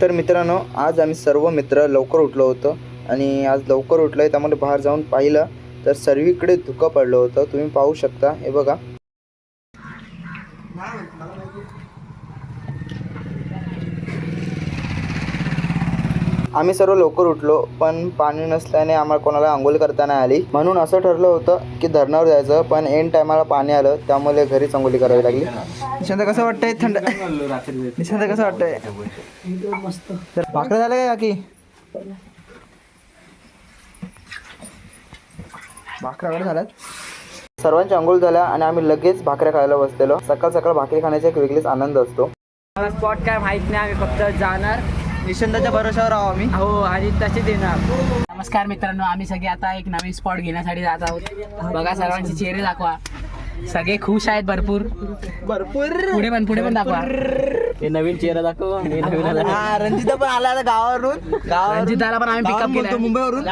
तर मित्रांनो आज आम्ही सर्व मित्र लवकर उठलो होतो आणि आज लवकर उठलो आहे त्यामुळे बाहेर जाऊन पाहिलं तर सर्वीकडे धुकं पडलं होतं. तुम्ही पाहू शकता. हे बघा. आम्ही सर्व लवकर उठलो पण पाणी नसल्याने आम्हाला कोणाला आंघोळ करता नाही आली. म्हणून असं ठरलं होतं की धरणावर जायचं पण एन टायमाला पाणी आलं त्यामुळे घरीच आंघोळी करावी लागली. निशांत कसं वाटतंय? थंड निशांत कसं वाटतंय? तर भाकरं झालं का की भाकरा वगैरे झाल्यात? सर्वांची आंघोळ झाल्या आणि आम्ही लगेच भाकऱ्या खायला बसलेलो. सकाळ सकाळ भाकरी खाण्याचा एक वेगळीच आनंद असतो. मला स्पॉट काय माहीत नाही आम्ही फक्त जाणार. निशंताच्या भरोशावर आहो आम्ही. हो आणि तसेच येणार नमस्कार मित्रांनो आम्ही सगळे आता एक नवीन स्पॉट घेण्यासाठी जात आहोत. बघा सर्वांचे चेहरे दाखवा. सगळे खुश आहेत भरपूर. भरपूर. पुढे पण पुढे पण दाखवा. हे नवीन चेहरा दाखव हे नवीन आला. हा रंजिता पण आला आता गावावरून. गावावरून रंजिताला पण आम्ही पिकअप केलं मुंबईवरून.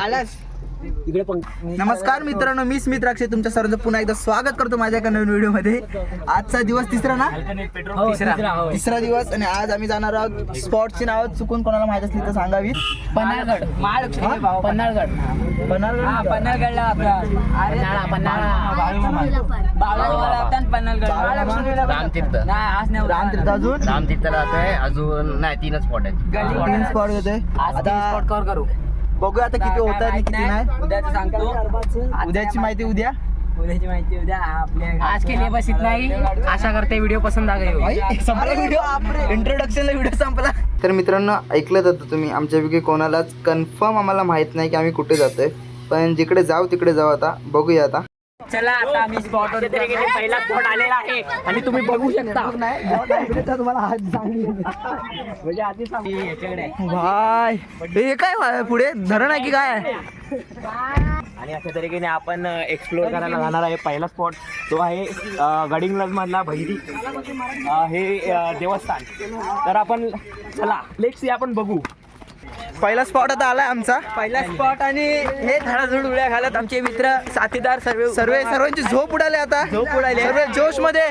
आलास इकडे पण नमस्कार मित्रांनो मी स्मित राक्षे. तुमच्या सर्वांचं पुन्हा एकदा स्वागत करतो माझ्या एका नवीन व्हिडिओमध्ये आजचा दिवस तिसरा ना? हो, तिसरा. हो. तिसरा दिवस आणि आज आम्ही जाणार आहोत स्पॉटची नाव. चुकून कोणाला माहीत असली तर सांगावी पन्हाळगड. महालक्ष्मी भाऊ. पन्हाळगड. पन्हाळगड हा पन्हाळगडला आपला पन्हाळा पन्हाळा. बाळूमामा. पन्हाळगड रामतीर्थ. नाही आज नाही रामतीर्थ अजून? रामतीर्थला जातोय अजून नाही तीनच स्पॉट आहेत. तीन स्पॉट होते. आता स्पॉट कव्हर करू. बघूया आता किती होत आणि किती नाही. उद्याच सांगतो. उद्याची माहिती उद्या. उद्याची माहिती उद्या. आपल्या आज के लिए बस इतना ही आशा करते व्हिडिओ पसंद आ संपला व्हिडिओ? इंट्रोडक्शनला व्हिडिओ संपला. तर मित्रांनो ऐकलं जातं तुम्ही आमच्यापैकी कोणालाच कन्फर्म आम्हाला माहीत नाही की आम्ही कुठे जातोय. पण जिकडे जाऊ तिकडे जाऊ आता. बघूया आता. चला आता आम्ही स्पॉट पहिला स्पॉट आलेला आहे. आणि तुम्ही बघू शकता. म्हणजे आधी सांग याच्याकडे आहे. भाय हे काय? पुढे धरण आहे की काय? आणि अशा तरीकेने आपण एक्सप्लोर करायला जाणार आहे. पहिला स्पॉट तो आहे गडिंग्लज मधला भैरी. हे देवस्थान. तर आपण चला लेट्स आपण बघू. पहिला स्पॉट आता आलाय आमचा. पहिला स्पॉट आणि हे धडाधड उड्या घालत आमचे मित्र साथीदार सर्व सर्व सर्वांची झोप उडाली आता. झोप उडाली. सर्व जोशमध्ये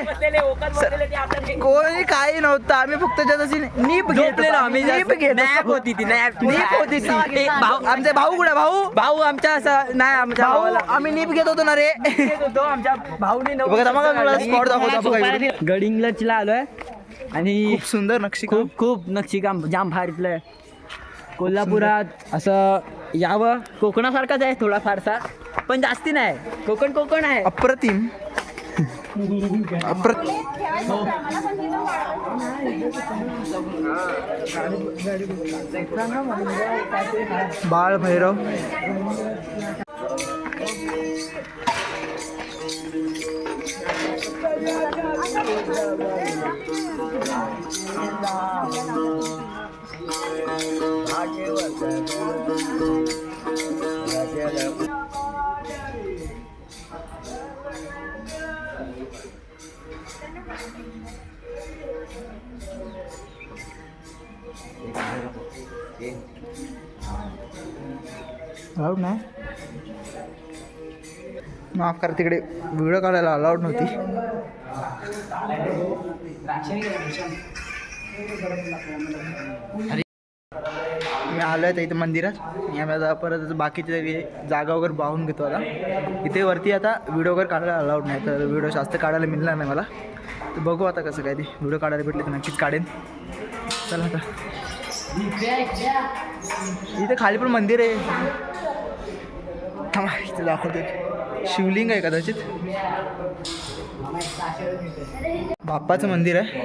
कोणी काही नव्हतं. आम्ही फक्त अशी नीप घेत झोपलेलो आम्ही नीप घेत नॅप होती. ती नॅप नीप होती ती. भाऊ आमचे भाऊ कुठे भाऊ? भाऊ आमच्या असं नाही आमच्या भाऊ भावाला. आम्ही नीप घेत होतो ना रे. आमच्या भाऊने बघा मला स्पॉट दाखवतो. आलोय. आणि खूप सुंदर नक्षी खूप खूप नक्षीकाम. जाम भारी इथलं. कोल्हापुरात असं यावं. कोकणासारखाच आहे थोडा फारसा पण जास्ती नाही. कोकण कोकण आहे. अप्रतिम. अप्र बाळ भैरव. अलाउड नाही माफ करा तिकडे व्हिडिओ काढायला अलाउड नव्हती. मी आलो आहे इथे मंदिरात. मी आता परत बाकीचे जागा वगैरे पाहून घेतो आता. इथे वरती आता व्हिडिओ वगैरे काढायला अलाउड नाही. तर व्हिडिओ जास्त काढायला मिळणार नाही मला. तर बघू आता कसं काय ते. व्हिडिओ काढायला भेटले तर नक्कीच काढेन. चला आता. इथे खाली पण मंदिर आहे. थांबा इथे दाखवते शिवलिंग आहे कदाचित. बाप्पाचं मंदिर आहे.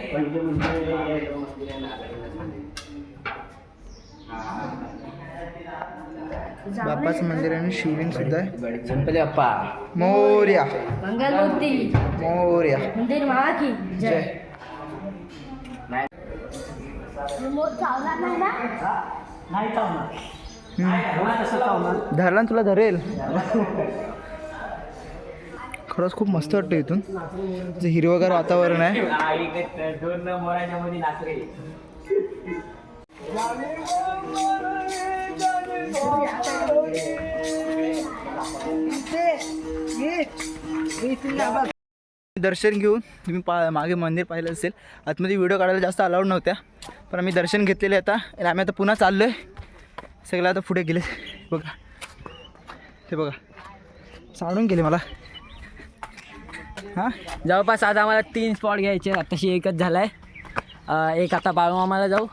बाप्पाचं मंदिर आहे आणि शिवलिंग सुद्धा आहे. गणपती बाप्पा. मोर्या. मंगलमूर्ती. मोर्या. मंदिर महा की? जय. नाही ना. धरला ना तुला धरेल. खरंच खूप मस्त वाटतं इथून. जे हिरवगार वातावरण आहे. दोन मोराच्या मध्ये नाचले. दर्शन घेऊन तुम्ही पा मागे मंदिर पाहिलं असेल. आतमध्ये व्हिडिओ काढायला जास्त अलाउड नव्हत्या. पण आम्ही दर्शन घेतलेले आता. आणि आम्ही आता पुन्हा चाललो आहे सगळं आता पुढे गेले बघा. ते बघा. सांडून गेले मला. हां? जवळपास आज आम्हाला तीन स्पॉट घ्यायचे आताशी एकच झाला आहे एक आता बाळूमामाला जाऊ.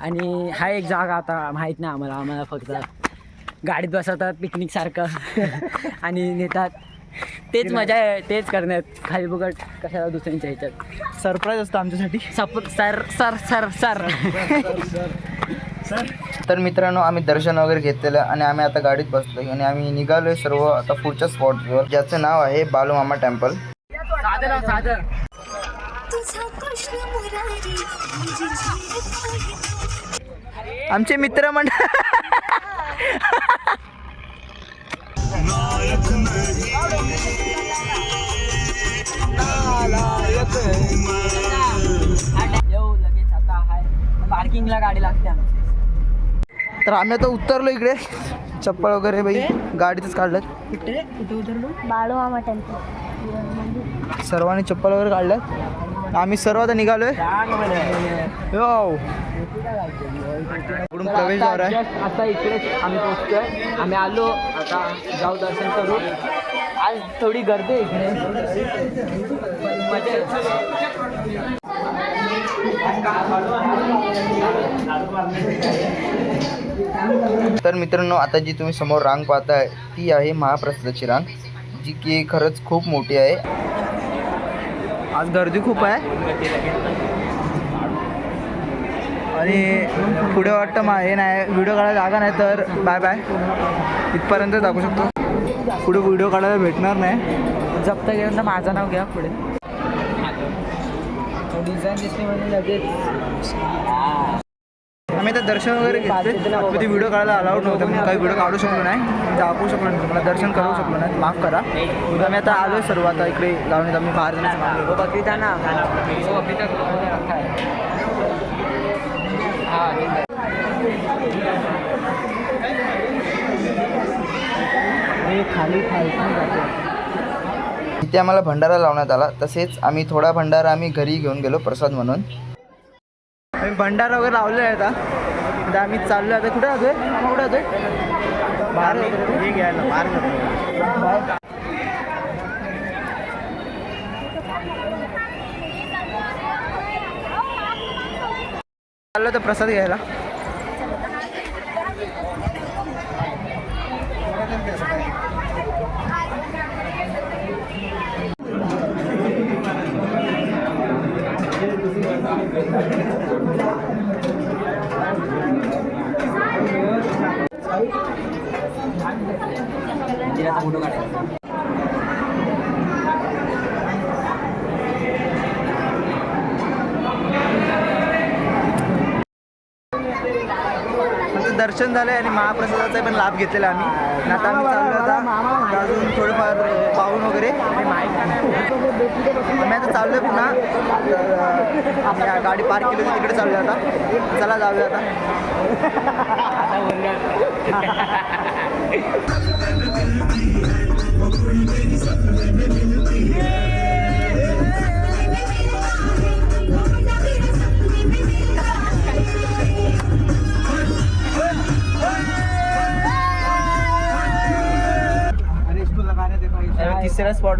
आणि हा एक जागा आता माहीत नाही आम्हाला. आम्हाला फक्त गाडीत बसवतात पिकनिकसारखं आणि नेतात. तेच मजा आहे तेच करण्यात. खाली बघत कशाला दुसऱ्यांच्या ह्याच्यात. सरप्राईज असतं आमच्यासाठी. सप सर सर सर सर. तर मित्रांनो आम्ही दर्शन वगैरे घेतलेलं आणि आम्ही आता गाडीत बसलो आणि आम्ही निघालोय सर्व आता पुढच्या स्पॉटवर ज्याचं नाव आहे बालूमामा टेम्पल. साधं साधं. तुझा मित्र मंडळ येऊ लगेच आता हाय. पार्किंगला गाडी लागते आमची. तर आम्ही आता उतरलो इकडे. चप्पल वगैरे बाई गाडीतच काढलं बाळू मामा टेम्पल सर्वांनी चप्पल वगैरे काढल्यात. आम्ही सर्व आता निघालोय Just आता इकडेच आम्ही पोहोचतोय. आम्ही आलो आता जाऊ दर्शन करू. आज थोडी गर्दी आहे इकडे. तर मित्रांनो आता जी तुम्ही समोर रांग पाहताय ती आहे महाप्रसादाची रांग जी की खरंच खूप मोठी आहे. आज गर्दी खूप आहे. आणि पुढे वाटतं मा हे नाही व्हिडिओ काढायला जागा नाही तर बाय बाय इथपर्यंत दाखवू शकतो. पुढे व्हिडिओ काढायला भेटणार नाही. जप्त घेऊन तर माझं नाव घ्या पुढे. डिझाईन दिसली म्हणजे लगेच. आम्ही आता दर्शन वगैरे घेतले. आतमध्ये व्हिडिओ काढायला अलाउड नव्हतं म्हणून काही व्हिडिओ काढू शकलो नाही. दाखवू शकलो नाही मला दर्शन करू शकलो नाही. माफ करा. आम्ही आता आलो आहे सर्व आता इकडे जाऊन आम्ही बाहेर मागे रखा है खाली इथे आम्हाला भंडारा लावण्यात आला. तसेच आम्ही थोडा भंडारा आम्ही घरी घेऊन गेलो प्रसाद म्हणून. आम्ही भंडारा वगैरे लावले आहे आता. आता आम्ही चाललो आता. कुठे जातोय? कुठे जातोय? बाहेर हे घ्यायला बाहेर चाललो तर प्रसाद घ्यायला. दर्शन झालं आणि महाप्रसादाचा पण लाभ घेतलेला आम्ही. आता आम्ही चाललो आता अजून थोडंफार पाहून वगैरे. आम्ही आता चाललोय पुन्हा. तर, आम्ही गाडी पार्क केली होती तिकडे चाललोय आता. चला जाऊया आता.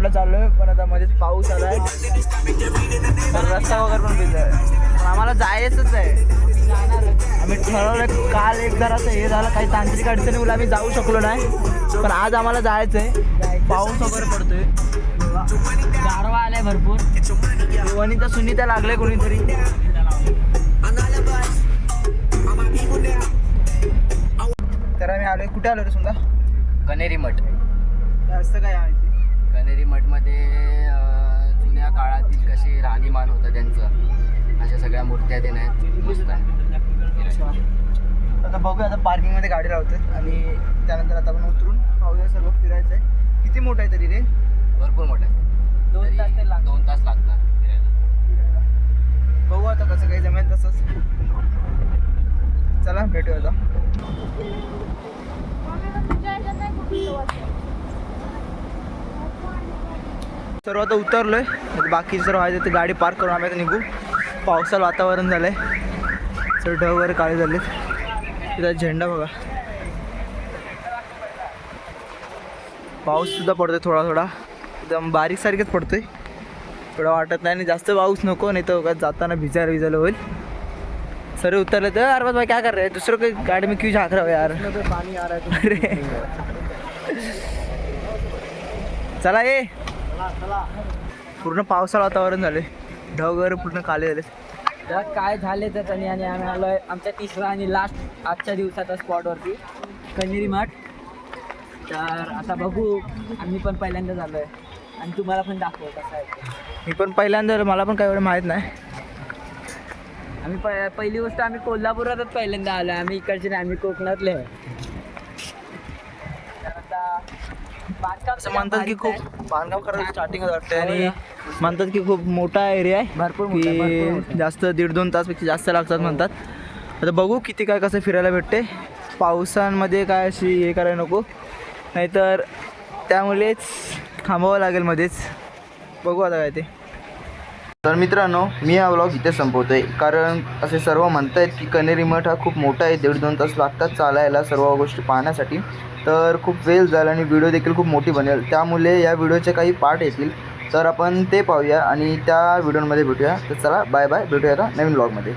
स्पॉटला चाललोय पण आता मध्येच पाऊस आलाय. रस्ता वगैरे पण भिजलाय. पण आम्हाला जायचंच आहे. आम्ही ठरवलं काल एक जरासं हे झालं काही तांत्रिक अडचणीमुळे आम्ही जाऊ शकलो नाही. पण आज आम्हाला जायचं आहे पाऊस वगैरे पडतोय. गारवा आलाय भरपूर. वणीचा सुनीता लागले कोणीतरी. तर आम्ही आलोय. कुठे आलो रे समजा कनेरी मठ. असं काय आहे? कनेरी मठमध्ये जुन्या काळातील कसे राहणीमान होतं त्यांचं? अशा सगळ्या मूर्त्या ते आहेत मस्त आहे. आता बघूया आता पार्किंगमध्ये गाडी लावतात आणि त्यानंतर आता आपण उतरून पाहूया सर्व फिरायचं आहे किती मोठं आहे तरी रे? भरपूर मोठं आहे. दोन तास ते लागतात. दोन तास लागतात फिरायला. बघू आता कसं काही जमेल तसंच. चला भेटूया आता. सर्व आता उतरलोय. आता बाकी सर्व आहे ते गाडी पार्क करून आम्ही आता निघू. पावसाला वातावरण झालंय. सर ढग वगैरे काळे झाले तिथं झेंडा बघा. पाऊस सुद्धा पडतोय थोडा थोडा. एकदम बारीक सारखेच पडतोय. थोडा वाटत नाही आणि जास्त पाऊस नको नाही तर जाताना भिजायला भिजायला होईल. सर उतरले तर अरबाज भाई क्या कर रहे हैं? दूसरों की गाड़ी में क्यों झाँक रहे हो यार? पाणी अरे. चला ये. पूर्ण पावसाळा वातावरण झाले ढग वगैरे पूर्ण काले झाले तर काय झाले तर त्यांनी आणि आम्ही आलो आहे आमच्या तिसरा आणि लास्ट आजच्या दिवसाच्या स्पॉटवरती कन्हेरी मठ. तर आता बघू आम्ही पण पहिल्यांदा झालो आहे आणि तुम्हाला पण दाखवू कसं आहे. मी पण पहिल्यांदा मला पण काही एवढं माहीत नाही. आम्ही प पहिली गोष्ट आम्ही कोल्हापुरातच पहिल्यांदा आलो आहे आम्ही इकडचे नाही आम्ही कोकणातले आहे. असं म्हणतात की खूप बांधकाम करायला स्टार्टिंग वाटते आणि हो म्हणतात की खूप मोठा एरिया आहे भरपूर आहे, की आहे. जास्त दीड दोन तासपेक्षा जास्त लागतात म्हणतात. आता बघू किती काय कसं फिरायला भेटते. पावसांमध्ये काय अशी हे करायला नको. नाहीतर त्यामुळेच थांबावं लागेल मध्येच. बघू आता काय ते. तर मित्रांनो मी हा व्लॉग इथे संपवतोय. कारण असे सर्व म्हणतायत की कनेरी मठ हा खूप मोठा आहे दीड दोन तास लागतात चालायला सर्व गोष्टी पाहण्यासाठी. तर खूप वेळ जाईल आणि व्हिडिओ देखील खूप मोठी बनेल. त्यामुळे या व्हिडिओचे काही पार्ट येतील. तर आपण ते पाहूया आणि त्या व्हिडिओमध्ये भेटूया. तर चला बाय बाय भेटूया आता नवीन ब्लॉगमध्ये